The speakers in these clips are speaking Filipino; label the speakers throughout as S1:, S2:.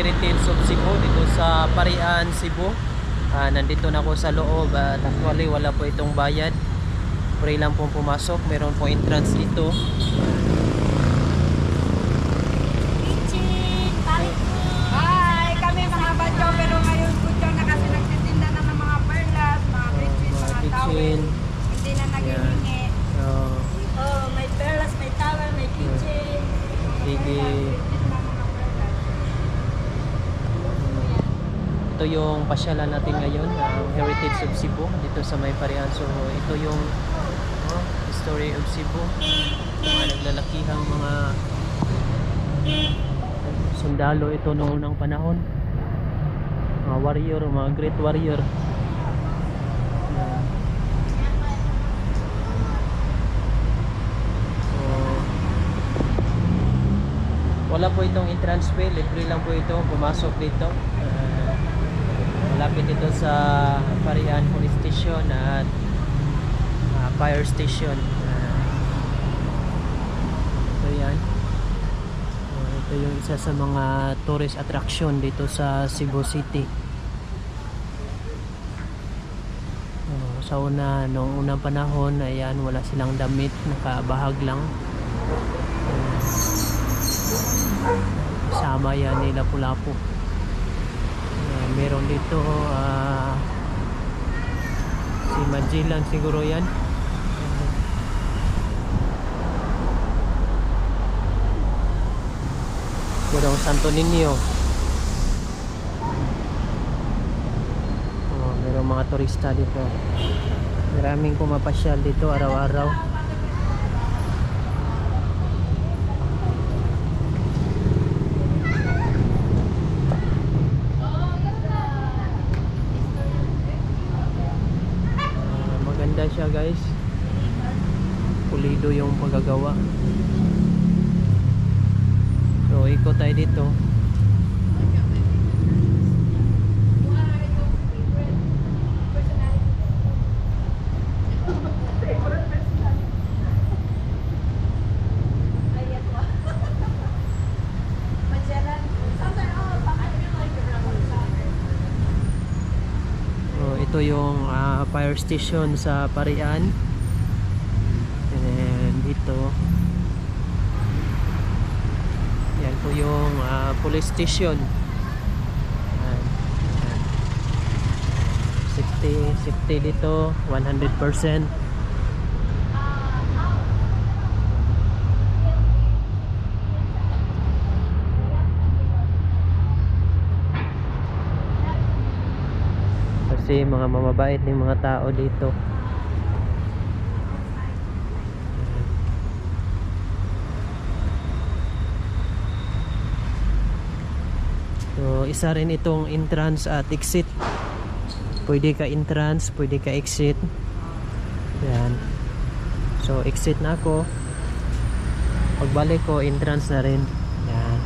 S1: Heritage of Cebu dito sa Parian, Cebu. Ah, nandito na ako sa loob at actually wala po itong bayad. Free lang pong pumasok. Meron po entrance dito.
S2: Kitchen, balik mo.
S3: Hi! Kami mga badyo, pero ngayon kutyo na kasi nagtitinda na ng mga perlas, mga
S1: Oh,
S3: kitchen,
S1: mga
S3: mga towel.
S1: kitchen.
S3: Hindi na naghihingi.
S1: Oh,
S2: Oh, may perlas, may towel, may kitchen.
S1: sige. Ito yung pasyalan natin ngayon, ang Heritage of Cebu dito sa May Parian. So ito yung oh, History of Cebu. Mga naglalakihang mga sundalo ito noong unang panahon. Mga warrior, mga great warrior. So, wala po itong entrance fee, libre lang po ito, pumasok dito. Ah, malapit ito sa Parian Police Station at ah, Fire Station. Ah, ito yan. Ah, ito yung isa sa mga tourist attraction dito sa Cebu City. Oh, sa una, noong unang panahon, ayan, wala silang damit, nakabahag lang. Sama yan nila Pulapo. Uh, meron dito ah, si Magellan siguro yan. Merong Santo Niño. Oh, merong mga turista dito. Maraming pumapasyal dito araw-araw. Ah, maganda siya guys pulido yung paggagawa so ikot tayo dito. Ito yung ah, fire station sa Parian and dito yan po yung ah, police station. Yan, yan. safety safety dito 100% kasi mga mamabait ng mga tao dito So, isa rin itong entrance at exit. Pwede ka entrance, pwede ka exit. Yan. So, exit na ako. Pagbalik ko, entrance na rin. Yan.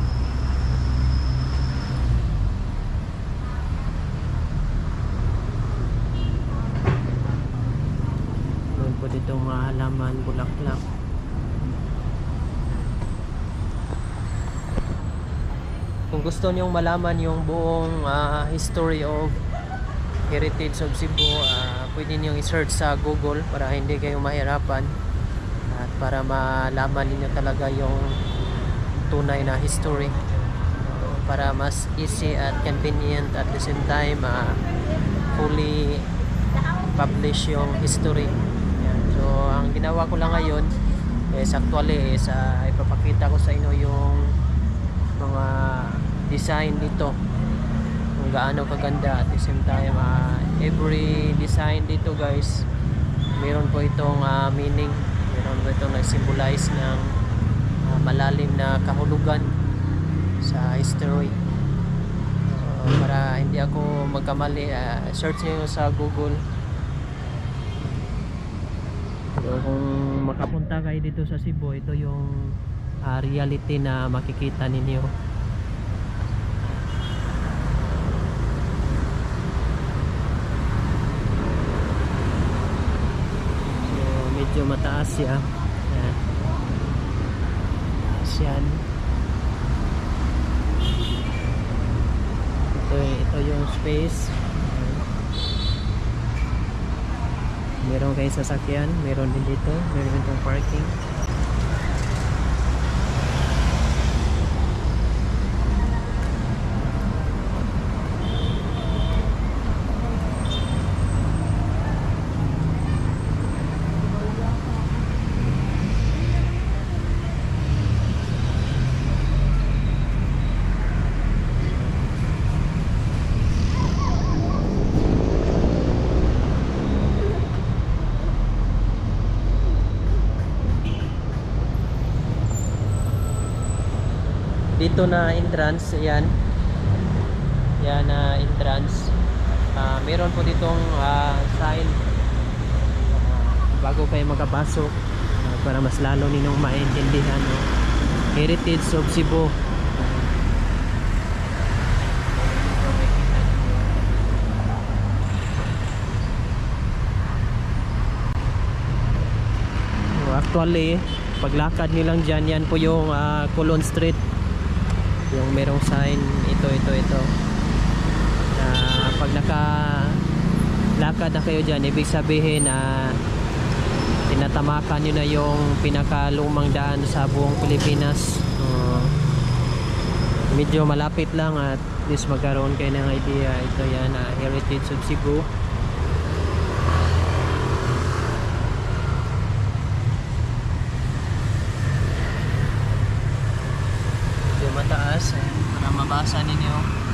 S1: Doon po ditong mga halaman, bulaklak. kung gusto niyong malaman yung buong ah, history of heritage of Cebu ah, pwede niyong i-search sa Google para hindi kayo mahirapan at para malaman niyo talaga yung tunay na history para mas easy at convenient at the same time ah, fully publish yung history Yan. so ang ginawa ko lang ngayon is actually is ah, ipapakita ko sa inyo yung mga design dito kung gaano kaganda. At the same time ah, every design dito guys meron po itong ah, meaning. Meron po itong nag-symbolize ng ah, malalim na kahulugan sa history. So, para hindi ako magkamali ah, search nyo sa google. So kung makapunta kayo dito sa Cebu ito yung ah, reality na makikita ninyo so medyo mataas siya Ayan. Taas yan yung space. Ayan. Meron kayong sasakyan, meron din dito, meron din itong parking. Dito na entrance yan yan na entrance. Ah, meron po ditong ah, sign. Ah, bago kayo makapasok ah, para mas lalo ninyong maintindihan no? Heritage of Cebu. Actually paglakad nyo lang dyan yan po yung ah, Colon Street yung merong sign ito ito ito. Na pag naka lakad na kayo dyan ibig sabihin na tinatamakan nyo na yung pinakalumang daan sa buong Pilipinas. Uh, medyo malapit lang at least magkaroon kayo ng idea. Ito yan na Heritage of Cebu medyo mataas eh, para mabasa ninyo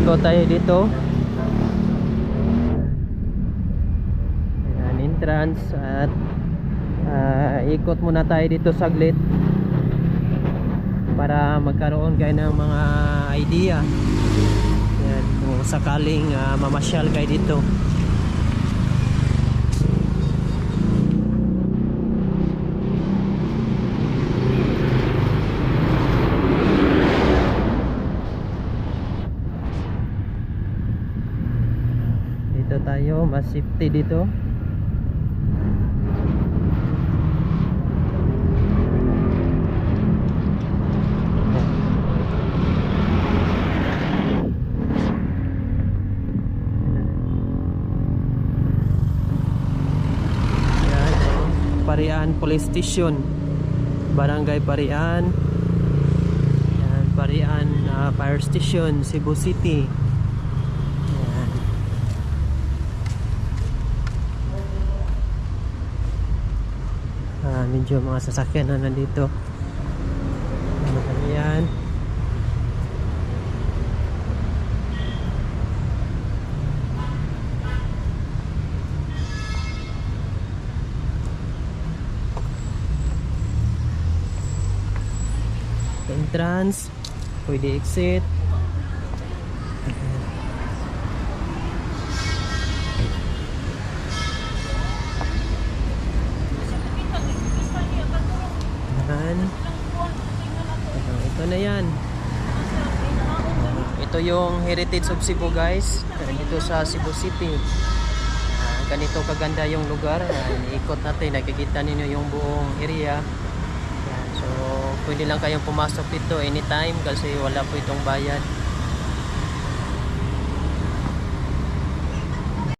S1: ikot tayo dito. Ayan, entrance at ah, ikot muna tayo dito saglit para magkaroon kayo ng mga idea. Ayan, kung sakaling ah, mamasyal kayo dito mas safety dito. Parian Police Station. Barangay Parian. Parian ah, Fire Station Cebu City Yan. Ah, medyo mga sasakyan na nandito. Ano kami yan? Entrance, pwede exit. Yung Heritage of Cebu guys. Dito sa Cebu City. Ah, ganito kaganda yung lugar. Ah, iniikot natin. Nakikita ninyo yung buong area. Yan. So, pwede lang kayong pumasok dito anytime kasi wala po itong bayad.